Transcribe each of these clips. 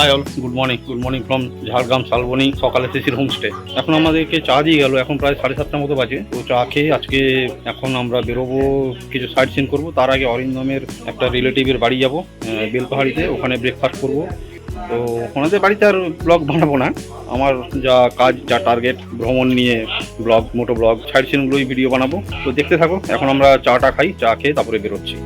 Hi all good morning good morning from Jhargram Salboni সকালে শিশির homestay এখন আমাদেরকে চা দিয়ে গেল, এখন প্রায় সাড়ে সাতটার মতো বাজে। তো চা খেয়ে আজকে এখন আমরা বেরোবো, কিছু সাইট সিন করব। তার আগে অরিন্দমের একটা রিলেটিভের বাড়ি যাব বেলপাহাড়িতে। ওখানে ব্রেকফাস্ট করব। তো ওনাদের বাড়িতে আর ব্লগ বানাবো না। আমার যা কাজ, যা টার্গেট ভ্রমণ নিয়ে ব্লগ মোটো ব্লগ সাইড সিনগুলোই ভিডিও বানাবো। তো দেখতে থাকো, এখন আমরা চাটা খাই, চা খেয়ে তারপরে বেরোচ্ছি।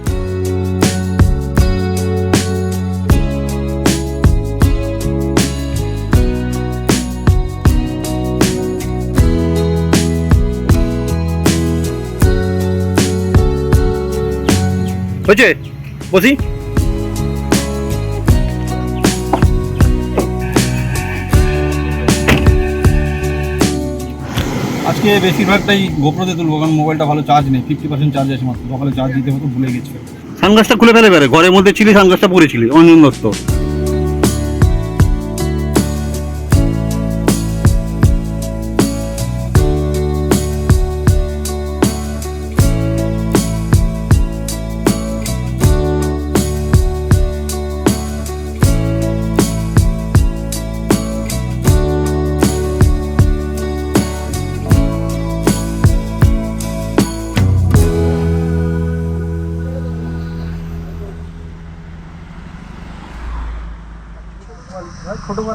হয়েছে? বসি। আজকে বেশিরভাগটাই গোপ্রোতে তুলবো কারণ মোবাইলটা ভালো চার্জ নেই ফিফটি পার্সেন্ট চার্জ আছে মাত্র। সকালে চার্জ দিতে হতো ভুলে গেছি। সানগ্লাসটা খুলে ফেলে বেড়ে ঘরের মধ্যে ছিলি সানগ্লাসটা পরেছিলি অঞ্জন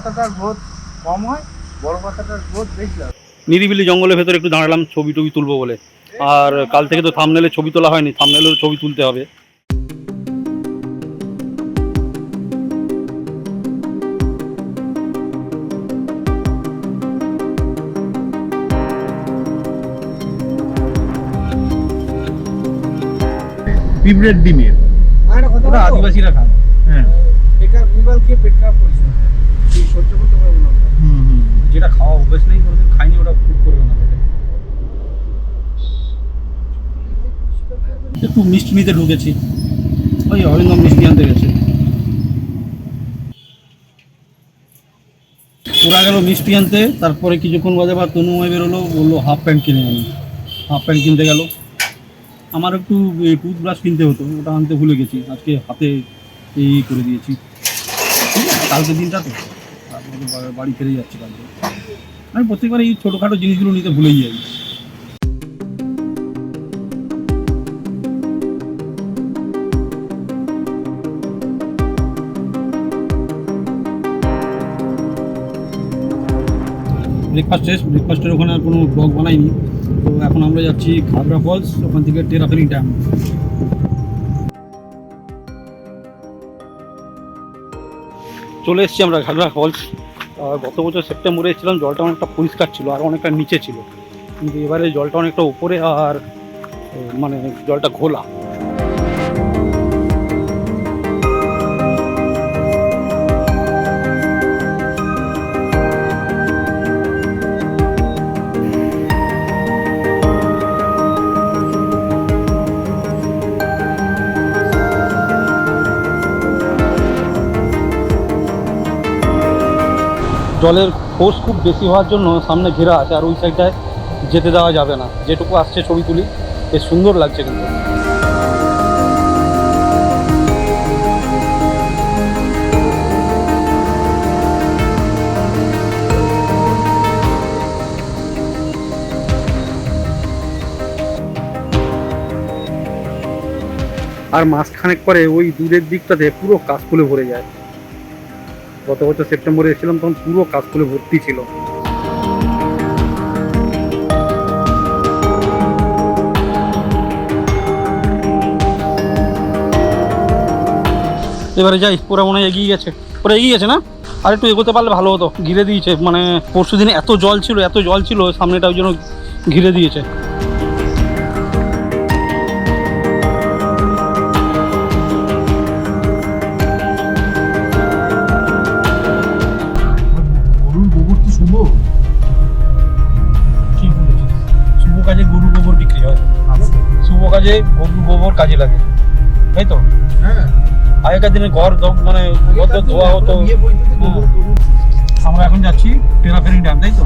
পাতাটার গ্রোথ কম হয় বড় পাতাটার গ্রোথ বেশি হয়। নিরিবিলি জঙ্গলের ভেতরে একটু দাঁড়ালাম ছবি টবি তুলবো বলে। আর কাল থেকে তো থামনেলে ছবি তোলা হয়নি থামনেলেও ছবি তুলতে হবে। পিঁপড়ের ডিমের। ওটা আদিবাসীরা খায়। হ্যাঁ। বেকার বিবাল খেয়ে পেট খারাপ করিস না তুই সহ্য করতে পারব না হুম হুম যেটা খাওয়া অভ্যেস নেই, কোনোদিন খাইনি, ওটা ফুড করবে না একটু মিষ্টি নিতে ঢুকেছি। ওই অরিন্দম মিষ্টি আনতে গেছে। ওরা গেল মিষ্টি আনতে, তারপরে কিছুক্ষণ বাদে আবার তনুময় বেরোলো, বলল হাফ প্যান্ট কিনে আনি। হাফ প্যান্ট কিনতে গেল। আমার একটু টুথব্রাশ কিনতে হতো, ওটা আনতে ভুলে গেছি। আজকে হাতে এই করে দিয়েছি। কালকে দিনটা তো। বা- বাড়ি ফিরে যাচ্ছি কালকে আমি প্রত্যেকবার এই ছোটোখাটো জিনিসগুলো নিতে ভুলেই যাই। ব্রেকফাস্ট শেষ ব্রেকফাস্টের ওখানে আর কোনো ব্লগ বানাইনি। তো এখন আমরা যাচ্ছি খাগড়া ফলস ওখান থেকে টেরাফেরি ড্যাম চলে এসেছি আমরা ঘাগরা ফলস গত বছর সেপ্টেম্বরে এসেছিলাম, জলটা অনেকটা পরিষ্কার ছিল আর অনেকটা নিচে ছিল। কিন্তু এবারে জলটা অনেকটা উপরে আর মানে জলটা ঘোলা। জলের ফোর্স খুব বেশি হওয়ার জন্য সামনে ঘেরা আছে, আর ওই সাইডটায় যেতে দেওয়া যাবে না। যেটুকু আসছে ছবি তুলি, বেশ সুন্দর লাগছে কিন্তু। আর মাসখানেক পরে ওই দূরের দিকটাতে পুরো কাশফুলে ভরে যায়। গত বছর সেপ্টেম্বরে এসেছিলাম, তখন পুরো কাশফুলে ভর্তি ছিল। এবারে যাই, ওরা মনে হয় এগিয়ে গেছে। ওরা এগিয়ে গেছে না? আর একটু এগোতে পারলে ভালো হতো। ঘিরে দিয়েছে মানে পরশু দিনে এত জল ছিল, এত জল ছিল, সামনেটা ওই জন্য ঘিরে দিয়েছে। কাজে লাগে। তাই তো? হ্যাঁ। আগেকার দিনে ঘর মানে ঘর ধোয়া হতো। গরু আমরা এখন যাচ্ছি টেরাফেরিং ড্যাম তাই তো?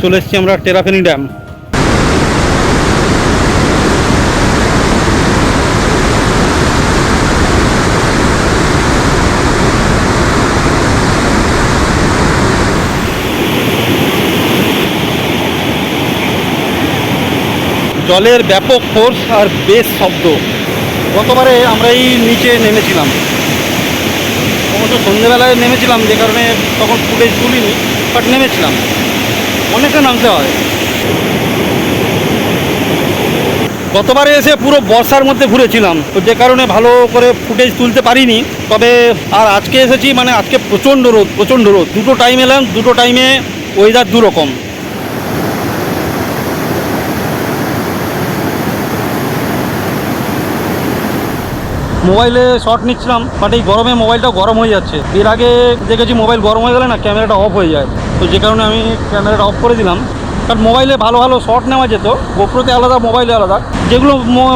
চলে এসেছি আমরা টেরাফেনি ড্যাম। জলের ব্যাপক ফোর্স আর বেশ শব্দ। গতবারে আমরা এই নিচে নেমেছিলাম। অবশ্য সন্ধ্যেবেলায় নেমেছিলাম, যে কারণে তখন ফুটেজ তুলিনি বাট নেমেছিলাম। অনেকটা নামতে হয়। গতবারে এসে পুরো বর্ষার মধ্যে ঘুরেছিলাম। তো যে কারণে ভালো করে ফুটেজ তুলতে পারিনি। তবে আর আজকে এসেছি মানে আজকে প্রচণ্ড রোদ প্রচণ্ড রোদ। দুটো টাইম এলাম, দুটো টাইমে ওয়েদার দু মোবাইলে শট নিচ্ছিলাম বাট এই গরমে মোবাইলটা গরম হয়ে যাচ্ছে। এর আগে দেখেছি মোবাইল গরম হয়ে গেলে না ক্যামেরাটা অফ হয়ে যায়। তো যে কারণে আমি ক্যামেরাটা অফ করে দিলাম। কারণ মোবাইলে ভালো ভালো শট নেওয়া যেত গোপ্রোতে আলাদা মোবাইলে আলাদা। যেগুলো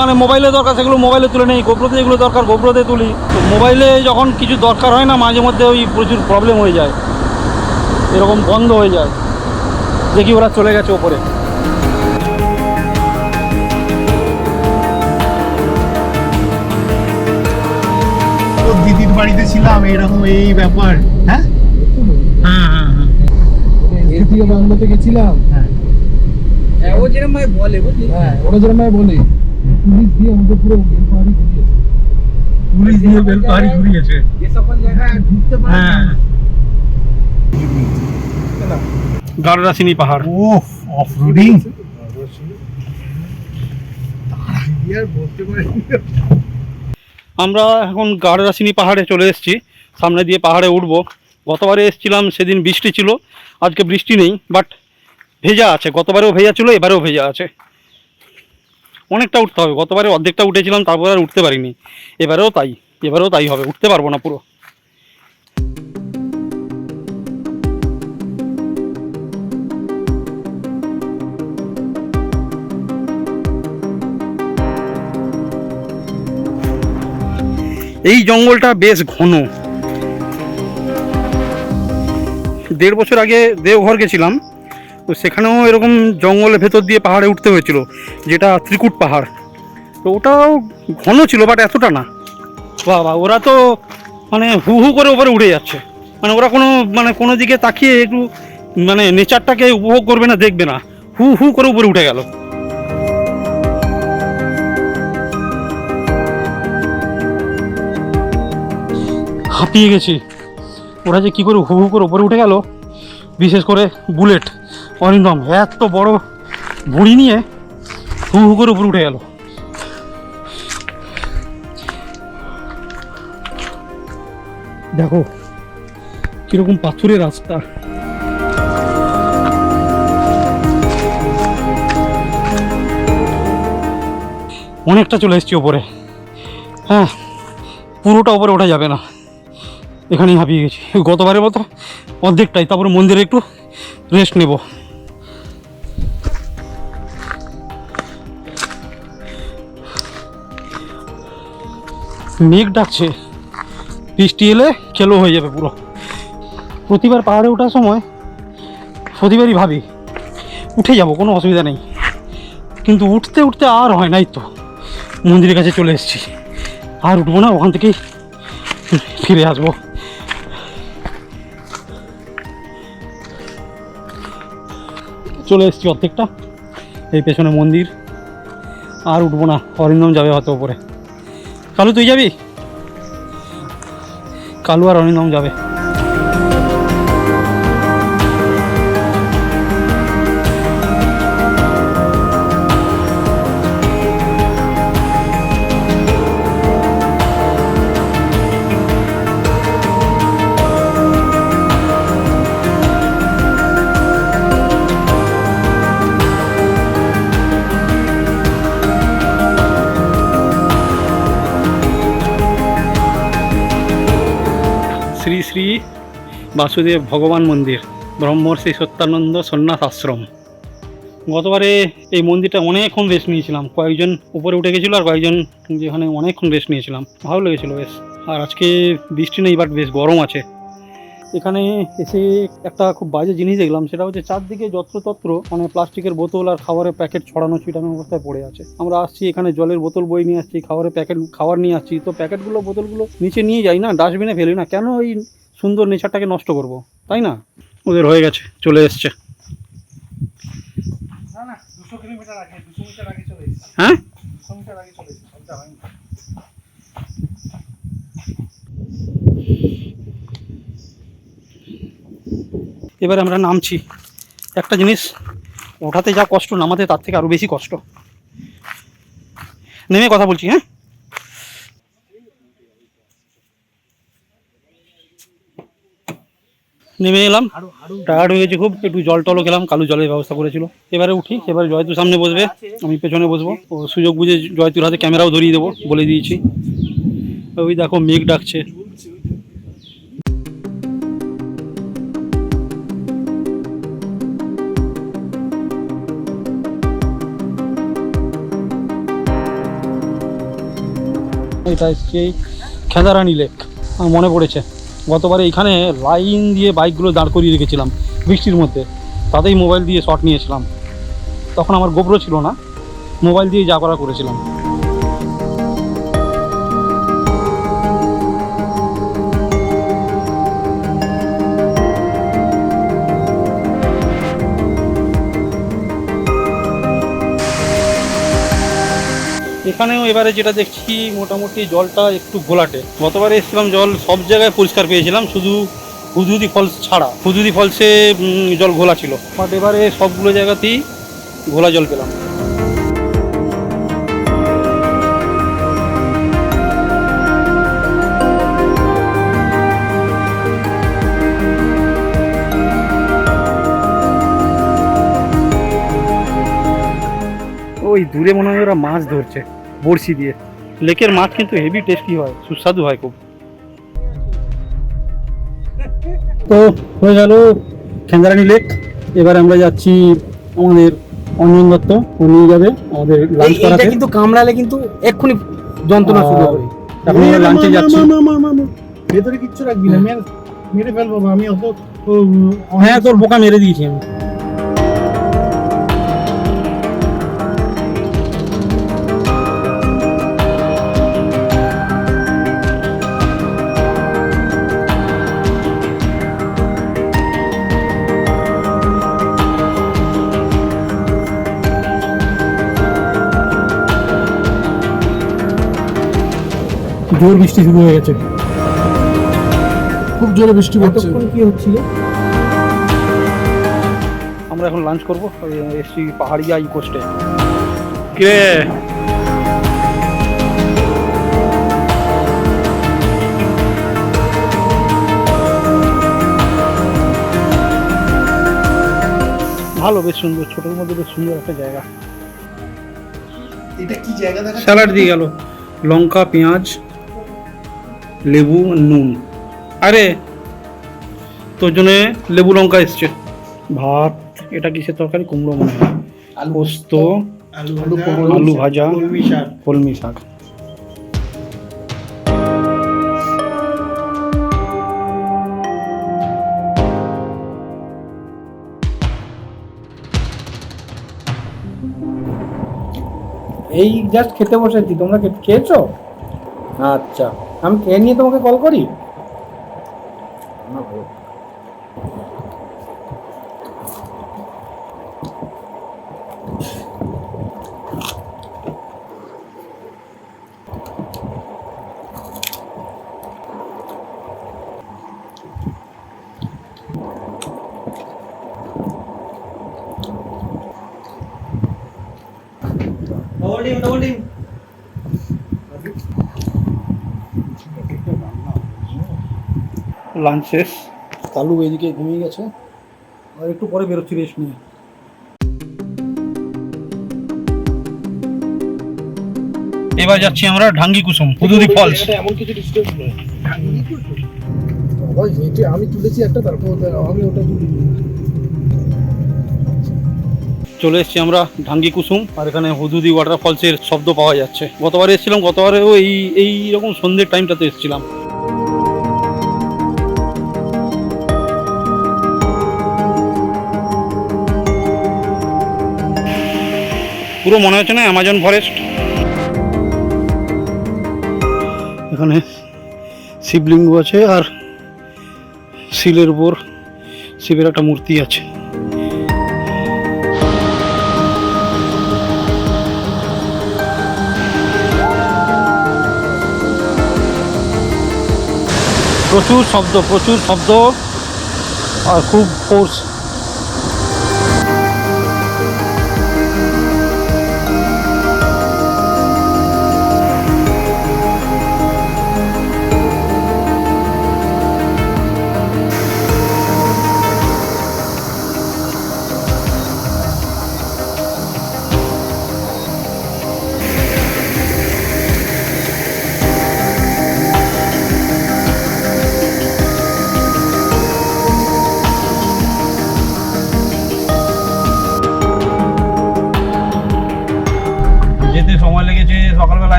মানে মোবাইলে দরকার, সেগুলো মোবাইলে তুলে নেই। গোপ্রোতে যেগুলো দরকার গোপ্রোতে তুলি। মোবাইলে যখন কিছু দরকার হয় না, মাঝে মধ্যে ওই প্রচুর প্রবলেম হয়ে যায়। এরকম বন্ধ হয়ে যায়। দেখি ওরা চলে গেছে ওপরে। বাড়িতে ছিলাম এরকম এই ব্যাপার হ্যাঁ? হ্যাঁ হ্যাঁ হ্যাঁ। এদিকে বাংলাতে গেছিলাম। হ্যাঁ। হ্যাঁ ও যেরকম ভাই বলে বুঝলি? হ্যাঁ, ওরা যেরকম ভাই বলে পুলিশ দিয়ে আমাদের পুরো বেল ঘুরিয়েছে। পুলিশ দিয়ে বেল ঘুরিয়েছে। যে সকল জায়গায় ঢুকতে পারে হ্যাঁ। পাহাড়। ওফ অফ রোডিং। আর বলতে পারি? আমরা এখন গাড়রাসিনী পাহাড়ে চলে এসেছি। সামনে দিয়ে পাহাড়ে উঠবো। গতবারে এসেছিলাম, সেদিন বৃষ্টি ছিল। আজকে বৃষ্টি নেই বাট ভেজা আছে। গতবারেও ভেজা ছিল, এবারেও ভেজা আছে। অনেকটা উঠতে হবে। গতবারে অর্ধেকটা উঠেছিলাম, তারপরে আর উঠতে পারিনি। এবারেও তাই এবারেও তাই হবে। উঠতে পারব না পুরো। এই জঙ্গলটা বেশ ঘন। দেড় বছর আগে দেওঘর গেছিলাম, তো সেখানেও এরকম জঙ্গলের ভেতর দিয়ে পাহাড়ে উঠতে হয়েছিল, যেটা ত্রিকুট পাহাড়। তো ওটাও ঘন ছিল বাট এতটা না। বাবা, ওরা তো মানে হু হু করে উপরে উড়ে যাচ্ছে। মানে ওরা কোনো মানে কোনো দিকে তাকিয়ে একটু মানে নেচারটাকে উপভোগ করবে না, দেখবে না। হু হু করে উপরে উঠে গেল। হাঁপিয়ে গেছি। ওরা যে কী করে হু হু করে উপরে উঠে গেল, বিশেষ করে বুলেট অরিন্দম এত বড় ভুঁড়ি নিয়ে হু হু করে উপরে উঠে গেল। দেখো, কীরকম পাথুরের রাস্তা। অনেকটা চলে এসেছি ওপরে। হ্যাঁ পুরোটা ওপরে ওঠা যাবে না। এখানেই হাঁপিয়ে গেছি। গতবারের মতো অর্ধেকটাই, তারপরে মন্দিরে একটু রেস্ট নেব। মেঘ ডাকছে। বৃষ্টি এলে খেলো হয়ে যাবে পুরো। প্রতিবার পাহাড়ে ওঠার সময় প্রতিবারই ভাবি, উঠে যাব, কোনো অসুবিধা নেই। কিন্তু উঠতে উঠতে আর হয় নাই তো। মন্দিরের কাছে চলে এসেছি। আর উঠবো না, ওখান থেকেই ফিরে আসব। চলে এসেছি অর্ধেকটা। এই পেছনে মন্দির। আর উঠবো না, অরিন্দম যাবে হয়তো ওপরে। কালু, তুই যাবি? কালু আর অরিন্দম যাবে। শ্রী বাসুদেব ভগবান মন্দির ব্রহ্মর্ষি সত্যানন্দ সন্ন্যাস আশ্রম। গতবারে এই মন্দিরটা অনেকক্ষণ রেস্ট নিয়েছিলাম। কয়েকজন উপরে উঠে গেছিল আর কয়েকজন যেখানে অনেকক্ষণ রেস্ট নিয়েছিলাম। ভালো লেগেছিলো বেশ। আর আজকে বৃষ্টি নেই বাট বেশ গরম আছে। এখানে এসে একটা খুব বাজে জিনিস দেখলাম, সেটা হচ্ছে চারদিকে যত্রতত্র মানে প্লাস্টিকের বোতল আর খাবারের প্যাকেট ছড়ানো ছিটানো অবস্থায় পড়ে আছে। আমরা আসছি, এখানে জলের বোতল বই নিয়ে আসছি, খাবারের প্যাকেট, খাবার নিয়ে আসছি। তো প্যাকেটগুলো, বোতলগুলো নিচে নিয়ে যাই না, ডাস্টবিনে ফেলি না। কেন এই সুন্দর নেচারটাকে নষ্ট করব তাই না? ওদের হয়ে গেছে চলে এসছে। হ্যাঁ? এবারে আমরা নামছি। একটা জিনিস ওঠাতে যা কষ্ট নামাতে তার থেকে আরও বেশি কষ্ট। নেমে কথা বলছি হ্যাঁ? নেমে এলাম। টায়ার্ড হয়ে গেছে খুব একটু জল টলও খেলাম কালু জলের ব্যবস্থা করেছিল। এবারে উঠি এবারে জয়তুর সামনে বসবে আমি পেছনে বসবো। ও সুযোগ বুঝে জয়তুর হাতে ক্যামেরাও ধরিয়ে দেবো বলে দিয়েছি। ওই দেখো মেঘ ডাকছে। এটা হচ্ছে খেদারানি লেক আমার মনে পড়েছে। গতবারে এখানে লাইন দিয়ে বাইকগুলো দাঁড় করিয়ে রেখেছিলাম বৃষ্টির মধ্যে। তাতেই মোবাইল দিয়ে শট নিয়েছিলাম। তখন আমার গোবরো ছিল না। মোবাইল দিয়ে যা করা করেছিলাম। এখানেও এবারে যেটা দেখছি, মোটামুটি জলটা একটু ঘোলাটে। গতবারে এসেছিলাম জল সব জায়গায় পরিষ্কার পেয়েছিলাম, শুধু হুদুদি ফলস ছাড়া। হুদুদি ফলসে জল ঘোলা ছিল। বাট এবারে সবগুলো জায়গাতেই ঘোলা জল পেলাম। ওই দূরে মনে হয় ওরা মাছ ধরছে। বড়শি দিয়ে। লেকের মাছ কিন্তু হেভি টেস্টি হয় সুস্বাদু হয় খুব। তো হয়ে গেল খেন্দারানি লেক। এবার আমরা যাচ্ছি আমাদের অঞ্জন দত্ত ও নিয়ে যাবে আমাদের লাঞ্চ করাতে। কিন্তু কামড়ালে কিন্তু এক্ষুনি যন্ত্রণা শুরু হবে। এখন আমরা লাঞ্চে যাচ্ছি। ভেতরে কিচ্ছু রাখবি না মেরে মেরে ফেলব আমি অত হ্যাঁ তোর বোকা মেরে দিয়েছি আমি। জোর বৃষ্টি শুরু হয়ে গেছে। খুব জোরে বৃষ্টি পড়ছে। কি হচ্ছিল? আমরা এখন লাঞ্চ করব। এসছি পাহাড়িয়া ইকোস্টে কে ভালো বেশ সুন্দর। ছোটোর মধ্যে বেশ সুন্দর একটা জায়গা। এটা কি জায়গা দেখা স্যালাড দিয়ে গেল। লঙ্কা পেঁয়াজ লেবু আর নুন। আরে তোর জন্য লেবু লঙ্কা এসছে। ভাত এটা কিসের তরকারি? কুমড়ো মনে হয়। পোস্ত আলু আলু ভাজা কলমি শাক। কলমি শাক। এই জাস্ট খেতে বসেছি। তোমরা কে- খেয়েছো? আচ্ছা। আমি খেয়ে নিয়ে তোমাকে কল করি? লাঞ্চ শেষ কালু এদিকে ঘুমিয়ে গেছে। আর একটু পরে বেরোচ্ছি রেস্ট নিয়ে। এবার যাচ্ছি আমরা ঢাঙ্গি কুসুম হুদুদি ফলস এমন কিছু ডিস্টার্ব নয় আমি তুলেছি একটা তারপর আমি ওটা তুলি। চলে এসেছি আমরা ঢাঙ্গি কুসুম আর এখানে হুদুদি ওয়াটারফলসের শব্দ পাওয়া যাচ্ছে। গতবার এসেছিলাম গতবারেও এই এই রকম সন্ধ্যের টাইমটাতে এসেছিলাম। পুরো মনে হচ্ছে না অ্যামাজন ফরেস্ট এখানে শিবলিঙ্গ আছে আর শিলের উপর শিবের একটা মূর্তি আছে। প্রচুর শব্দ প্রচুর শব্দ। আর খুব ফোর্স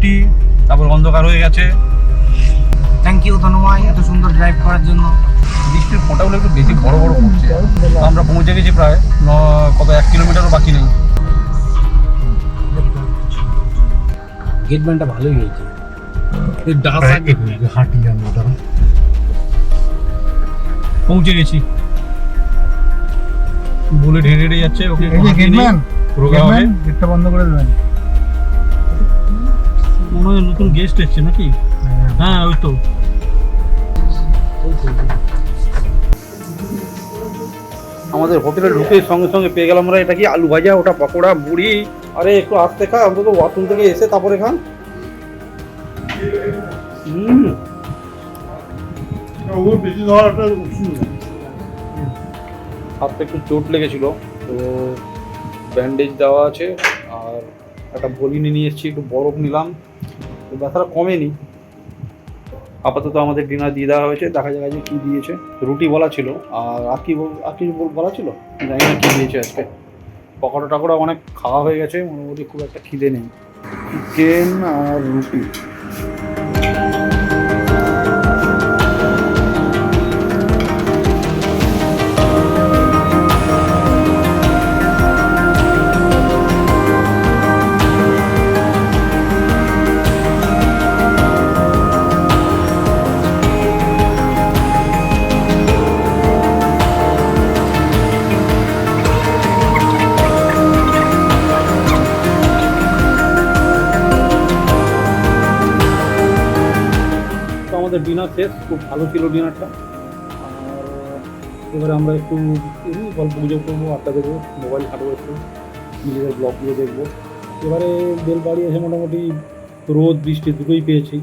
বৃষ্টি তারপর অন্ধকার হয়ে গেছে। থ্যাংক ইউ তনুমাই এত সুন্দর ড্রাইভ করার জন্য। বৃষ্টির ফোঁটাগুলো একটু বেশি বড় বড় পড়ছে আমরা পৌঁছে গেছি প্রায় ন- কত এক কিলোমিটারও বাকি নেই। গেট ব্যান্ডটা ভালোই হয়েছে। হাঁটি পৌঁছে গেছি। বুলেট ঢেড়ে ঢেড়ে যাচ্ছে ওকে গেটম্যান গেটটা বন্ধ করে দেবেন। মনে হয় নতুন গেস্ট এসছে নাকি? হ্যাঁ ওই তো। আমাদের হোটেলে ঢুকে সঙ্গে সঙ্গে পেয়ে গেলাম আমরা। এটা কি আলু ভাজা ওটা পকোড়া মুড়ি? আরে একটু আসতে খা অন্তত ওয়াশরুম থেকে এসে তারপরে খান। হুম। বেশি ধরাটা হাতটা একটু চোট লেগেছিল তো ব্যান্ডেজ দেওয়া আছে আর একটা ভলিনি নিয়ে এসেছি একটু বরফ নিলাম। তো ব্যথাটা কমেনি। আপাতত আমাদের ডিনার দিয়ে দেওয়া হয়েছে, দেখা যাক যে কী দিয়েছে। রুটি বলা ছিল, আর আর কি বল- আর কি বল- বলা ছিল? জানি না কী দিয়েছে আজকে। পকোড়া টাকোড়া অনেক খাওয়া হয়ে গেছে, মোটামুটি খুব একটা খিদে নেই। চিকেন আর রুটি। শেষ খুব ভালো ছিল ডিনারটা। আর এবারে আমরা একটু গল্প গুজব করব, আড্ডা দেবো, মোবাইল ঘাটবো একটু নিজেদের ব্লগগুলো দেখব। এবারে বেলবাড়ি এসে মোটামুটি রোদ, বৃষ্টি দুটোই পেয়েছি।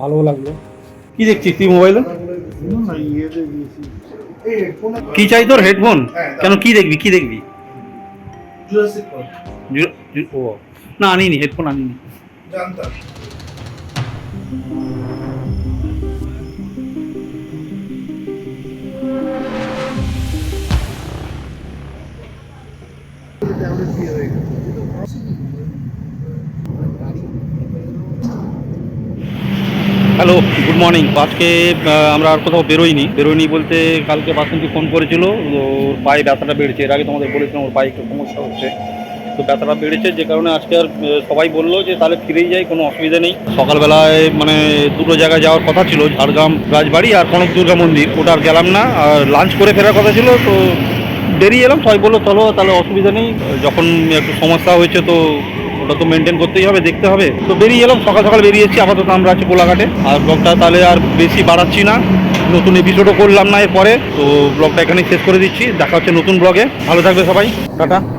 ভালোও লাগল। কি দেখছিস তুই মোবাইলে? কি চাই তোর? হেডফোন কেন কি দেখবি? কি দেখবি? ও, না, আনিনি হেডফোন আনিনি। জানতাম। হ্যালো গুড মর্নিং আজকে আমরা আর কোথাও বেরোইনি। বেরোইনি বলতে কালকে বাসন্তী ফোন করেছিল ওর পায়ে ব্যথাটা বেড়েছে। এর আগে তোমাদের বলেছিলাম ওর পায়ে একটু সমস্যা হচ্ছে। তো ব্যথাটা বেড়েছে, যে কারণে আজকে আর সবাই বলল যে তাহলে ফিরেই যাই, কোনো অসুবিধা নেই। সকালবেলায় মানে দুটো জায়গায় যাওয়ার কথা ছিল, ঝাড়গ্রাম রাজবাড়ি আর কনক দুর্গা মন্দির। ওটা আর গেলাম না, আর লাঞ্চ করে ফেরার কথা ছিল, তো দেরি এলাম। সবাই বলল, চলো, তাহলে অসুবিধা নেই। যখন একটু সমস্যা হয়েছে, তো ওটা তো মেনটেন করতেই হবে, দেখতে হবে। তো বেরিয়ে এলাম, সকাল সকাল বেরিয়েছি, আপাতত আমরা আছি কোলাঘাটে। আর ব্লগটা তাহলে আর বেশি বাড়াচ্ছি না। নতুন এপিসোডও করলাম না এরপরে। তো ব্লগটা এখানেই শেষ করে দিচ্ছি। দেখা হচ্ছে নতুন ব্লগে ভালো থাকবে সবাই। টাটা।